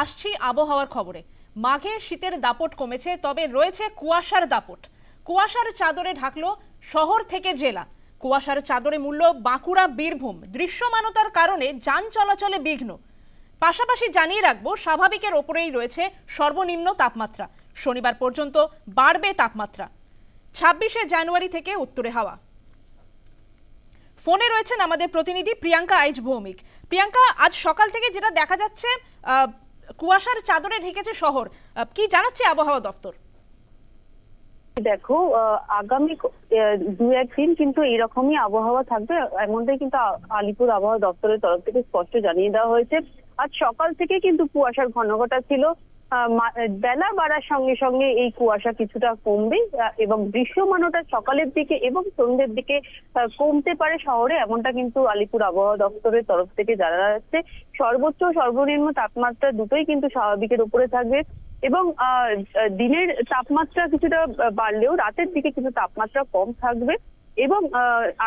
আসছি আবহাওয়ার খবরে। মাঘে শীতের দাপট কমেছে, তবে রয়েছে কুয়াশার দাপট। কুয়াশার চাদরে ঢাকলো শহর থেকে জেলা। কুয়াশার চাদরে মূল্য বাঁকুড়া, বীরভূম। দৃশ্যমানতার কারণে যান চলাচলে বিঘ্ন। পাশাপাশি জানিয়ে রাখব, স্বাভাবিকের ওপরেই রয়েছে সর্বনিম্ন তাপমাত্রা। শনিবার পর্যন্ত বাড়বে তাপমাত্রা। ছাব্বিশে জানুয়ারি থেকে উত্তরে হাওয়া। ফোনে রয়েছেন আমাদের প্রতিনিধি প্রিয়াঙ্কা আইজ ভৌমিক প্রিয়াঙ্কা, আজ সকাল থেকে যেটা দেখা যাচ্ছে কুয়াশার চাদরে ঢেকেছে শহর। কি জানাচ্ছে আবহাওয়া দপ্তর দেখো আগামী দু একদিন কিন্তু এইরকমই আবহাওয়া থাকবে। এমনটাই কিন্তু আলিপুর আবহাওয়া দপ্তরের তরফ থেকে স্পষ্ট জানিয়ে দেওয়া হয়েছে। আজ সকাল থেকে কিন্তু কুয়াশার ঘনঘটা ছিল। বেলা বাড়ার সঙ্গে সঙ্গে এই কুয়াশা কিছুটা কমবে এবং দৃশ্যমানতা সকালের দিকে এবং সন্ধ্যের দিকে কমতে পারে শহরে, এমনটা কিন্তু আলিপুর আবহাওয়া দপ্তরের তরফ থেকে জানা যাচ্ছে। সর্বোচ্চ সর্বনিম্ন তাপমাত্রা দুটোই কিন্তু স্বাভাবিকের উপরে থাকবে এবং দিনের তাপমাত্রা কিছুটা বাড়লেও রাতের দিকে কিন্তু তাপমাত্রা কম থাকবে। এবং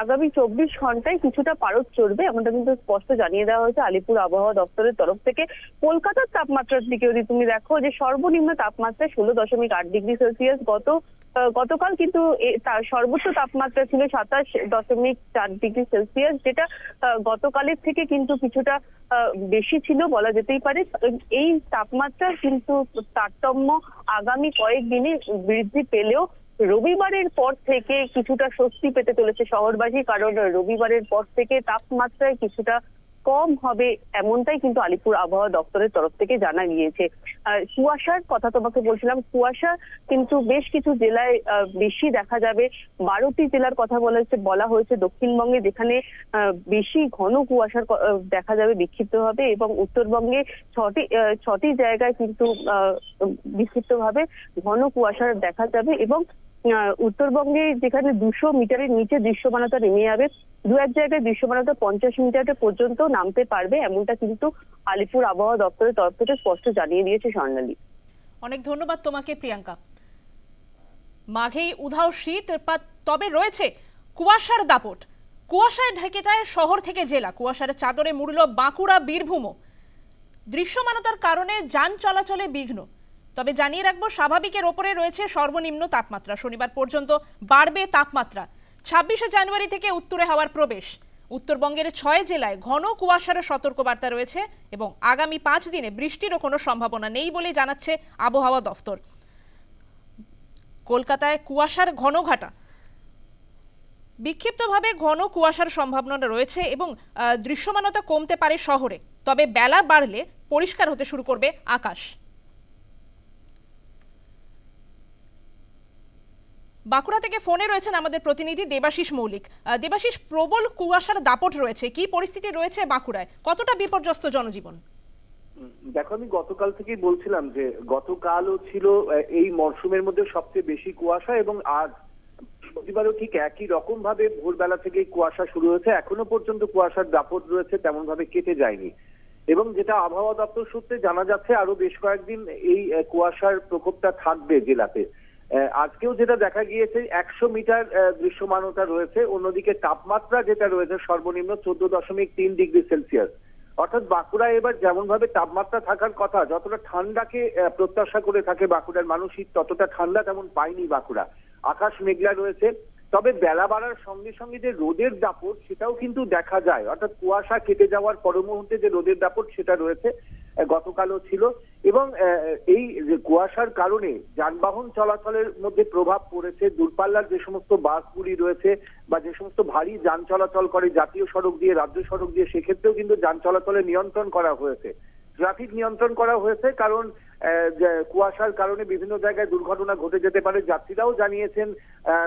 আগামী চব্বিশ ঘন্টায় কিছুটা পারদ চড়বে এমনটা কিন্তু স্পষ্ট জানিয়ে দেওয়া হয়েছে আলিপুর আবহাওয়া দপ্তরের তরফ থেকে। কলকাতার তাপমাত্রার দিকে যদি তুমি দেখো, যে সর্বনিম্ন তাপমাত্রা ষোলো দশমিক আট ডিগ্রি সেলসিয়াস গত গতকাল কিন্তু তার সর্বোচ্চ তাপমাত্রা ছিল সাতাশ দশমিক চার ডিগ্রি সেলসিয়াস, যেটা গতকালের থেকে কিন্তু কিছুটা বেশি ছিল বলা যেতেই পারে। এই তাপমাত্রা কিন্তু তারতম্য আগামী কয়েকদিনে বৃদ্ধি পেলেও রবিবারের পর থেকে কিছুটা স্বস্তি পেতে চলেছে শহরবাসী, কারণ রবিবারের পর থেকে তাপমাত্রায় কিছুটা কম হবে এমনটাই কিন্তু আলিপুর আবহাওয়া দপ্তরের তরফ থেকে জানা গিয়েছে। আর কুয়াশার কথা তোমাকে বলছিলাম, কুয়াশা কিন্তু বেশ কিছু জেলায় বেশি দেখা যাবে। বারোটি জেলার কথা বলা হয়েছে বলা হয়েছে দক্ষিণবঙ্গে যেখানে বেশি ঘন কুয়াশার দেখা যাবে বিক্ষিপ্ত হবে এবং উত্তরবঙ্গে ছটি ছটি জায়গায় কিন্তু বিক্ষিপ্ত ভাবে ঘন কুয়াশার দেখা যাবে এবং উত্তরবঙ্গে যেখানে দুশো মিটারের নিচে দৃশ্যমানতা নেমে যাবে, দু এক জায়গায় দৃশ্যমানতা পঞ্চাশ মিটার পর্যন্ত নামতে পারবে, এমনটা কিন্তু আলিপুর আবহাওয়া দপ্তরের তরফ থেকে স্পষ্ট জানিয়ে দিয়েছে স্বর্ণালী। অনেক ধন্যবাদ তোমাকে, প্রিয়াঙ্কা। মাঘেই উধাও শীত তবে রয়েছে কুয়াশার দাপট। কুয়াশায় ঢেকে যায় শহর থেকে জেলা। কুয়াশার চাদরে মুড়ল বাঁকুড়া, বীরভূমও। দৃশ্যমানতার কারণে যান চলাচলে বিঘ্ন। তবে জানিয়ে রাখব, স্বাভাবিকের ওপরে রয়েছে সর্বনিম্ন তাপমাত্রা। শনিবার পর্যন্ত বাড়বে তাপমাত্রা। ছাব্বিশে জানুয়ারি থেকে উত্তরে হাওয়ার প্রবেশ। উত্তরবঙ্গের ছয় জেলায় ঘন কুয়াশার সতর্কবার্তা রয়েছে এবং আগামী পাঁচ দিনে বৃষ্টিরও কোনো সম্ভাবনা নেই বলে জানাচ্ছে আবহাওয়া দফতর। কলকাতায় কুয়াশার ঘনঘাটা বিক্ষিপ্তভাবে ঘন কুয়াশার সম্ভাবনা রয়েছে এবং দৃশ্যমানতা কমতে পারে শহরে। তবে বেলা বাড়লে পরিষ্কার হতে শুরু করবে আকাশ। বাঁকুড়া থেকে ফোনে রয়েছেন আমাদের প্রতিনিধি দেবাশিস মৌলিক। দেবাশিস, প্রবল কুয়াশার দাপট রয়েছে। কি পরিস্থিতি রয়েছে বাঁকুড়ায়? কতটা বিপর্যস্ত জনজীবন? দেখো, আমি গতকাল থেকেই বলছিলাম যে গতকালও ছিল এই মরশুমের মধ্যে সবচেয়ে বেশি কুয়াশা এবং আজ প্রতিবারও ঠিক একই রকম ভাবে ভোরবেলা থেকেই কুয়াশা শুরু হয়েছে। এখনও পর্যন্ত কুয়াশার দাপট রয়েছে তেমন ভাবে কেটে যায়নি। এবং যেটা আবহাওয়া দপ্তর সূত্রে জানা যাচ্ছে আরও বেশ কয়েকদিন এই কুয়াশার প্রকোপটা থাকবে জেলাতে। আজকেও যেটা দেখা গিয়েছে, একশো মিটার দৃশ্যমানতা রয়েছে। অন্যদিকে তাপমাত্রা যেটা রয়েছে, সর্বনিম্ন চোদ্দ দশমিক তিন ডিগ্রি সেলসিয়াস। অর্থাৎ বাঁকুড়া এবার যেমন ভাবে তাপমাত্রা থাকার কথা, যতটা ঠান্ডাকে প্রত্যাশা করে থাকে বাঁকুড়ার মানুষ ততটা ঠান্ডা তেমন পায়নি বাঁকুড়া। আকাশ মেঘলা রয়েছে। তবে বেলা বাড়ার সঙ্গে সঙ্গে যে রোদের দাপট, সেটাও কিন্তু দেখা যায়। অর্থাৎ কুয়াশা কেটে যাওয়ার পর মুহূর্তে যে রোদের দাপট, সেটা রয়েছে গতকালও ছিল। এবং এই যে কুয়াশার কারণে যানবাহন চলাচলের মধ্যে প্রভাব পড়েছে, দূরপাল্লার যে সমস্ত বাসগুলি রয়েছে বা যে সমস্ত ভারী যান চলাচল করে জাতীয় সড়ক দিয়ে, রাজ্য সড়ক দিয়ে, সেক্ষেত্রেও কিন্তু যান চলাচলে নিয়ন্ত্রণ করা হয়েছে। ট্রাফিক নিয়ন্ত্রণ করা হয়েছে কারণ কুয়াশার কারণে বিভিন্ন জায়গায় দুর্ঘটনা ঘটে যেতে পারে। যাত্রীরাও জানিয়েছেন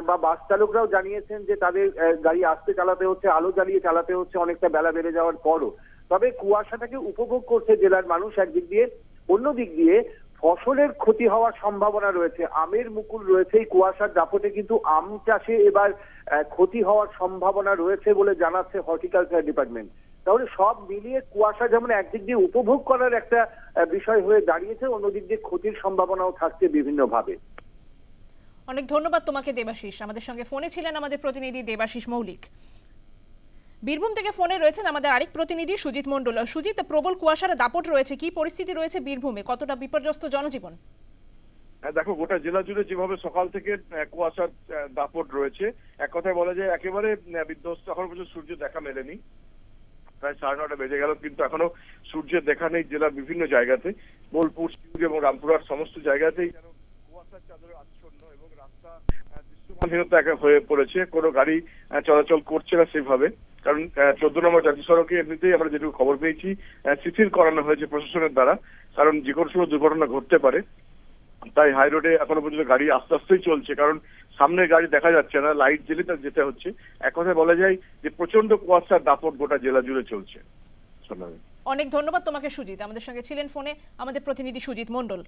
বা বাস চালকরাও জানিয়েছেন যে তাদের গাড়ি আসতে চালাতে হচ্ছে, আলো জ্বালিয়ে চালাতে হচ্ছে, অনেকটা বেলা বেড়ে যাওয়ার পরও। তবে কুয়াশাটাকে উপভোগ করছে জেলার মানুষ একদিক দিয়ে। অন্য দিক দিয়ে ফসলের ক্ষতি হওয়ার সম্ভাবনা রয়েছে, আমের মুকুল রয়েছে কুয়াশার দাপটে, কিন্তু আম চাষে এবার ক্ষতি হওয়ার সম্ভাবনা রয়েছে বলে জানাচ্ছে হর্টিকালচার ডিপার্টমেন্ট। তাহলে সব মিলিয়ে কুয়াশা যেমন একদিক দিয়ে উপভোগ করার একটা বিষয় হয়ে দাঁড়িয়েছে, অন্যদিক দিয়ে ক্ষতির সম্ভাবনাও থাকছে বিভিন্নভাবে। অনেক ধন্যবাদ তোমাকে, দেবাশিস। আমাদের সঙ্গে ফোনে ছিলেন আমাদের প্রতিনিধি দেবাশিস মৌলিক। বীরভূম থেকে ফোনে রয়েছেন আমাদের আরেক প্রতিনিধি সুজিত মণ্ডল। সুজিত প্রবল কুয়াশার দাপট রয়েছে কি পরিস্থিতি রয়েছে বীরভূমে? কতটা বিপর্যস্ত জনজীবন? হ্যাঁ, দেখো গোটা জেলা জুড়ে যেভাবে সকাল থেকে কুয়াশার দাপট রয়েছে এক কথায় বলা যায় একেবারে বিধ্বস্ত এখনও পর্যন্ত সূর্য দেখা মেলেনি। প্রায় সাড়ে নটা বেজে গেল কিন্তু এখনও সূর্যের দেখা নেই জেলার বিভিন্ন জায়গাতে। বোলপুর শিউরি এবং রামপুরহাট সমস্ত জায়গাতেই যেন কুয়াশার চাদরে আচ্ছন্ন এবং রাস্তা দৃশ্যমানহীনতা হয়ে পড়েছে, কোনো গাড়ি চলাচল করছে না সেভাবে। কারণ চোদ্দ নম্বর জাতীয় সড়কে এমনিতেই আমরা যেটুকু খবর পেয়েছি শিথিল করানো হয়েছে প্রশাসনের দ্বারা, কারণ যে কোনো সময় দুর্ঘটনা ঘটতে পারে। তাই হাই রোডে এখনও পর্যন্ত গাড়ি আস্তে আস্তেই চলছে, কারণ সামনে গাড়ি দেখা যাচ্ছে না লাইট জেলে তার যেতে হচ্ছে। এক কথায় বলা যায় যে প্রচণ্ড কুয়াশার দাপট গোটা জেলা জুড়ে চলছে। অনেক ধন্যবাদ তোমাকে, সুজিত। আমাদের সঙ্গে ছিলেন ফোনে আমাদের প্রতিনিধি সুজিত মণ্ডল।